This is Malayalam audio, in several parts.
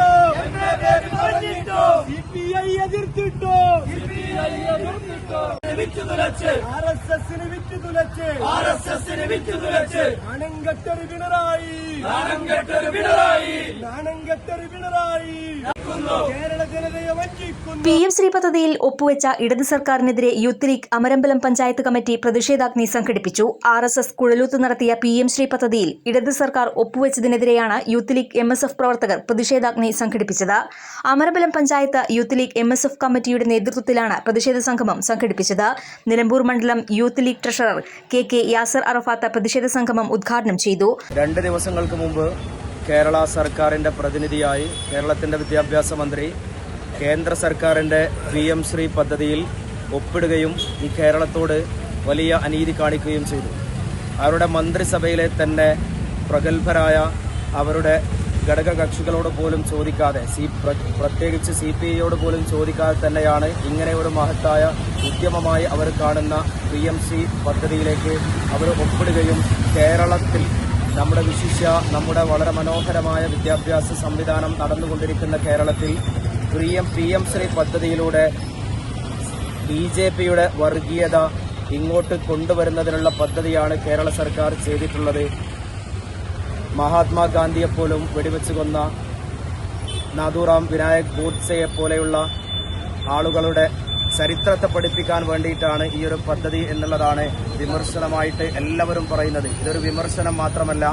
പറഞ്ഞിട്ടോ പറഞ്ഞിട്ടോ സിപിഐ എതിർത്തിട്ടോ? സിപിഐ എതിർത്തിട്ടോ? വിറ്റു തുലച്ച്. ആർ എസ് എസിന് വിറ്റു തുലച്ച്. ആർ എസ് എസിന് വിറ്റു തുലച്ച്. നാണം കെട്ടൊരു പിണറായി നാണം പിണറായി നാണം പിണറായി പി എം ശ്രീ പദ്ധതിയിൽ ഒപ്പുവെച്ച ഇടതു സർക്കാരിനെതിരെ Youth League Amarambalam panchayat committee പ്രതിഷേധാഗ്നി സംഘടിപ്പിച്ചു. ആർ എസ് എസ് കുഴലൂത്ത് നടത്തിയ പി എം ശ്രീ പദ്ധതിയിൽ ഇടതു സർക്കാർ ഒപ്പുവെച്ചതിനെതിരെയാണ് Youth League M S F പ്രവർത്തകർ പ്രതിഷേധാഗ്നി സംഘടിപ്പിച്ചത്. Amarambalam panchayat Youth League M S F കമ്മിറ്റിയുടെ നേതൃത്വത്തിലാണ് പ്രതിഷേധ സംഗമം സംഘടിപ്പിച്ചത്. നിലമ്പൂർ മണ്ഡലം Youth League treasurer K K Yasar Arafat പ്രതിഷേധ സംഗമം ഉദ്ഘാടനം ചെയ്തു. രണ്ട് ദിവസങ്ങൾക്ക് മുമ്പ് കേരള സർക്കാരിന്റെ പ്രതിനിധിയായി കേരളത്തിന്റെ വിദ്യാഭ്യാസ മന്ത്രി കേന്ദ്ര സർക്കാരിന്റെ പി എം ശ്രീ പദ്ധതിയിൽ ഒപ്പിടുകയും ഈ കേരളത്തോട് വലിയ അനീതി കാണിക്കുകയും ചെയ്തു. അവരുടെ മന്ത്രിസഭയിലെ തന്നെ പ്രഗത്ഭരായ അവരുടെ ഘടകകക്ഷികളോട് പോലും ചോദിക്കാതെ സി പ്രത്യേകിച്ച് സി പി ഐയോട് പോലും ചോദിക്കാതെ തന്നെയാണ് ഇങ്ങനെ ഒരു മഹത്തായ ഉദ്യമമായി അവർ കാണുന്ന പി എം സി പദ്ധതിയിലേക്ക് അവർ ഒപ്പിടുകയും കേരളത്തിൽ നമ്മുടെ വിശിഷ്യ നമ്മുടെ വളരെ മനോഹരമായ വിദ്യാഭ്യാസ സംവിധാനം നടന്നുകൊണ്ടിരിക്കുന്ന കേരളത്തിൽ P M P M Shri പദ്ധതിയിലൂടെ ബി ജെ പിയുടെ വർഗീയത ഇങ്ങോട്ട് കൊണ്ടുവരുന്നതിനുള്ള പദ്ധതിയാണ് കേരള സർക്കാർ ചെയ്തിട്ടുള്ളത്. മഹാത്മാഗാന്ധിയെപ്പോലും വെടിവെച്ച് കൊന്ന നാദൂറാം വിനായക് ഗോഡ്സെയെ പോലെയുള്ള ആളുകളുടെ ചരിത്രത്തെ പഠിപ്പിക്കാൻ വേണ്ടിയിട്ടാണ് ഈ ഒരു പദ്ധതി എന്നുള്ളതാണ് വിമർശനമായിട്ട് എല്ലാവരും പറയുന്നത്. ഇതൊരു വിമർശനം മാത്രമല്ല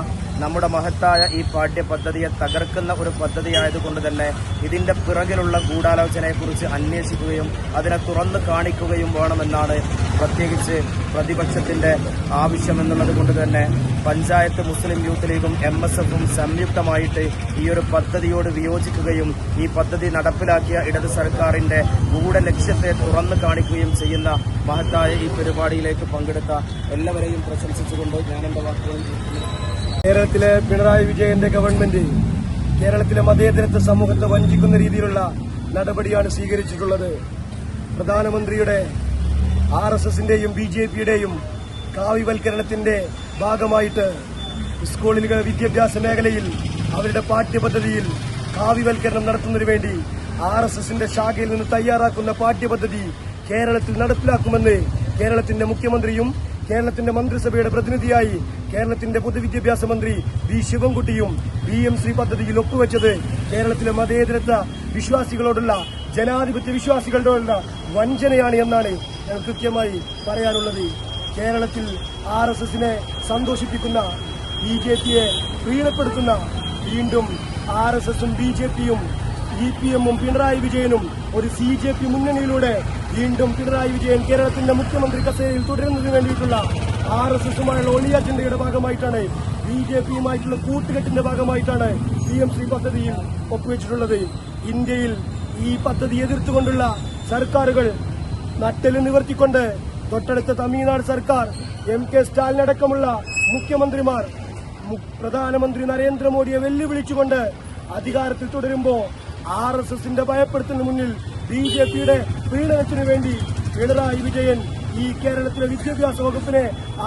നമ്മുടെ മഹത്തായ ഈ പാഠ്യപദ്ധതിയെ തകർക്കുന്ന ഒരു പദ്ധതിയായതുകൊണ്ട് തന്നെ ഇതിന്റെ പിറകിലുള്ള ഗൂഢാലോചനയെക്കുറിച്ച് അന്വേഷിക്കുകയും അതിനെ തുറന്നു കാണിക്കുകയും വേണമെന്നാണ് പ്രത്യേകിച്ച് പ്രതിപക്ഷത്തിന്റെ ആവശ്യമെന്നുള്ളത് കൊണ്ട് തന്നെ പഞ്ചായത്ത് മുസ്ലിം യൂത്ത് ലീഗും എം എസ് എഫും സംയുക്തമായിട്ട് ഈ ഒരു പദ്ധതിയോട് വിയോജിക്കുകയും ഈ പദ്ധതി നടപ്പിലാക്കിയ ഇടത് സർക്കാരിന്റെ ഗൂഢലക്ഷ്യത്തെ തുറന്നു കാണിക്കുകയും ചെയ്യുന്ന മഹത്തായ ഈ പരിപാടിയിലേക്ക് പങ്കെടുത്ത എല്ലാവരെയും പ്രശംസിച്ചുകൊണ്ട് ഞാൻ എന്റെ വാക്കുകൾ കേരളത്തിലെ പിണറായി വിജയന്റെ ഗവൺമെന്റ് കേരളത്തിലെ മതേതരത്വ സമൂഹത്തെ വഞ്ചിക്കുന്ന രീതിയിലുള്ള നടപടിയാണ് സ്വീകരിച്ചിട്ടുള്ളത്. പ്രധാനമന്ത്രിയുടെ ആർ എസ് എസിന്റെയും ബി ജെ പിയുടെയും കാവ്യവൽക്കരണത്തിന്റെ ഭാഗമായിട്ട് സ്കൂളിലെ വിദ്യാഭ്യാസ മേഖലയിൽ അവരുടെ പാഠ്യപദ്ധതിയിൽ കാവ്യവൽക്കരണം നടത്തുന്നതിനു വേണ്ടി ആർ എസ് എസിന്റെ ശാഖയിൽ നിന്ന് തയ്യാറാക്കുന്ന പാഠ്യപദ്ധതി കേരളത്തിൽ നടപ്പിലാക്കുമെന്ന് കേരളത്തിന്റെ മുഖ്യമന്ത്രിയും കേരളത്തിന്റെ മന്ത്രിസഭയുടെ പ്രതിനിധിയായി കേരളത്തിന്റെ പൊതുവിദ്യാഭ്യാസ മന്ത്രി വി ശിവൻകുട്ടിയും ബി എം സി പദ്ധതിയിൽ ഒപ്പുവെച്ചത് കേരളത്തിലെ മതേതരത്വ വിശ്വാസികളോടുള്ള ജനാധിപത്യ വിശ്വാസികളോടുള്ള വഞ്ചനയാണ് എന്നാണ് ഞാൻ കൃത്യമായി പറയാനുള്ളത്. കേരളത്തിൽ ആർ എസ് എസിനെ സന്തോഷിപ്പിക്കുന്ന ബി ജെ പിയെ പ്രീണപ്പെടുത്തുന്ന വീണ്ടും ആർ എസ് എസും ബി ജെ പിയും ഇ പി എമ്മും പിണറായി വിജയനും ഒരു സി ജെ പി മുന്നണിയിലൂടെ വീണ്ടും പിണറായി വിജയൻ കേരളത്തിന്റെ മുഖ്യമന്ത്രി കസേരയിൽ തുടരുന്നതിന് വേണ്ടിയിട്ടുള്ള ആർ എസ് എസുമായുള്ള ഒളി അജണ്ടയുടെ ഭാഗമായിട്ടാണ് ബി ജെ പിയുമായിട്ടുള്ള കൂട്ടുകെട്ടിന്റെ ഭാഗമായിട്ടാണ് പി എം സി പദ്ധതിയിൽ ഒപ്പുവെച്ചിട്ടുള്ളത്. ഇന്ത്യയിൽ ഈ പദ്ധതി എതിർത്തുകൊണ്ടുള്ള സർക്കാരുകൾ നട്ടൽ നിവർത്തിക്കൊണ്ട് തൊട്ടടുത്ത തമിഴ്നാട് സർക്കാർ എം കെ സ്റ്റാലിൻ അടക്കമുള്ള മുഖ്യമന്ത്രിമാർ പ്രധാനമന്ത്രി നരേന്ദ്രമോദിയെ വെല്ലുവിളിച്ചുകൊണ്ട് അധികാരത്തിൽ തുടരുമ്പോ ആർ എസ് എസിന്റെ ഭയപ്പെടുത്തുന്ന മുന്നിൽ ബി ജെ പിയുടെ പീഡനത്തിനു വേണ്ടി പിണറായി വിജയൻ ഈ കേരളത്തിലെ വിദ്യാഭ്യാസ വകുപ്പിനെ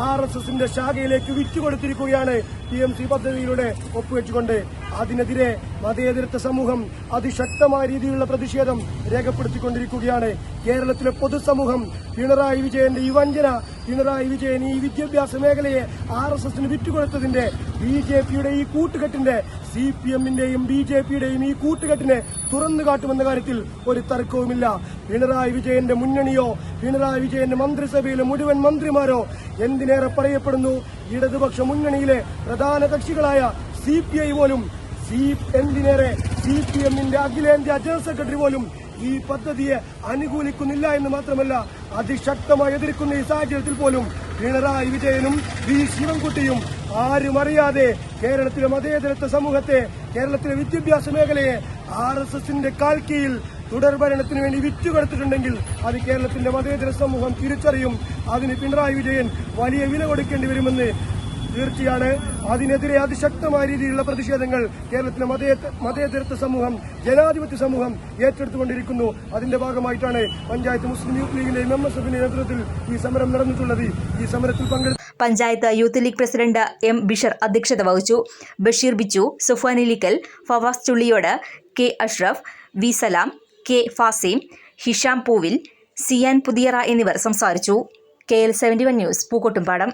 ആർ എസ് എസിന്റെ ശാഖയിലേക്ക് വിറ്റുകൊടുത്തിരിക്കുകയാണ് പി എം സി പദ്ധതിയിലൂടെ ഒപ്പുവെച്ചുകൊണ്ട്. അതിനെതിരെ മതേതരത്വ സമൂഹം അതിശക്തമായ രീതിയിലുള്ള പ്രതിഷേധം രേഖപ്പെടുത്തിക്കൊണ്ടിരിക്കുകയാണ്. കേരളത്തിലെ പൊതുസമൂഹം പിണറായി വിജയന്റെ ഈ വഞ്ചന പിണറായി വിജയൻ ഈ വിദ്യാഭ്യാസ മേഖലയെ ആർ എസ് എസിന് വിറ്റുകൊടുത്തതിന്റെ ബി ജെ പിയുടെ ഈ കൂട്ടുകെട്ടിന്റെ സി പി എമ്മിന്റെയും ബി ജെ പിയുടെയും ഈ കൂട്ടുകെട്ടിനെ തുറന്നു കാട്ടുമെന്ന കാര്യത്തിൽ ഒരു തർക്കവുമില്ല. പിണറായി വിജയന്റെ മുന്നണിയോ പിണറായി വിജയന്റെ മന്ത്രിസഭയിലെ മുഴുവൻ മന്ത്രിമാരോ എന്തിനേറെ പറയപ്പെടുന്നു? ഇടതുപക്ഷ മുന്നണിയിലെ പ്രധാന കക്ഷികളായ സി പി ഐ പോലും സി എന്തിനേറെ സി പി എമ്മിന്റെ അഖിലേന്ത്യാ ജനറൽ സെക്രട്ടറി പോലും ഈ പദ്ധതിയെ അനുകൂലിക്കുന്നില്ല എന്ന് മാത്രമല്ല അതിശക്തമായി എതിർക്കുന്ന ഈ സാഹചര്യത്തിൽ പോലും പിണറായി വിജയനും വി ശിവൻകുട്ടിയും ആരും അറിയാതെ കേരളത്തിലെ മതേതരത്വ സമൂഹത്തെ കേരളത്തിലെ വിദ്യാഭ്യാസ മേഖലയെ ആർ എസ് എസിന്റെ കാൽക്കീയിൽ തുടർഭരണത്തിന് വേണ്ടി വിറ്റുകൊടുത്തിട്ടുണ്ടെങ്കിൽ അത് കേരളത്തിന്റെ മതേതര സമൂഹം തിരിച്ചറിയും. അതിന് പിണറായി വിജയൻ വലിയ വില കൊടുക്കേണ്ടി വരുമെന്ന് തീർച്ചയാണ്. അതിനെതിരെ അതിശക്തമായ രീതിയിലുള്ള പ്രതിഷേധങ്ങൾ കേരളത്തിലെ മതേ- മതേതരത്വ സമൂഹം ജനാധിപത്യ സമൂഹം ഏറ്റെടുത്തുകൊണ്ടിരിക്കുന്നു. അതിന്റെ ഭാഗമായിട്ടാണ് പഞ്ചായത്ത് മുസ്ലിം യൂത്ത് ലീഗിന്റെയും എം എസ് എഫിന്റെ നേതൃത്വത്തിൽ ഈ സമരം നടന്നിട്ടുള്ളത്. ഈ സമരത്തിൽ പങ്കെടുത്ത panchayat Youth League president M Bishar അധ്യക്ഷത വഹിച്ചു. Basheer Bichu Sufan Ilikkal Fawas Chulliyode K Ashraf V Salam K Fasim Hisham Poovil Siyan Puthiyara എന്നിവർ സംസാരിച്ചു. K L seventy one news Pookkottumpadam.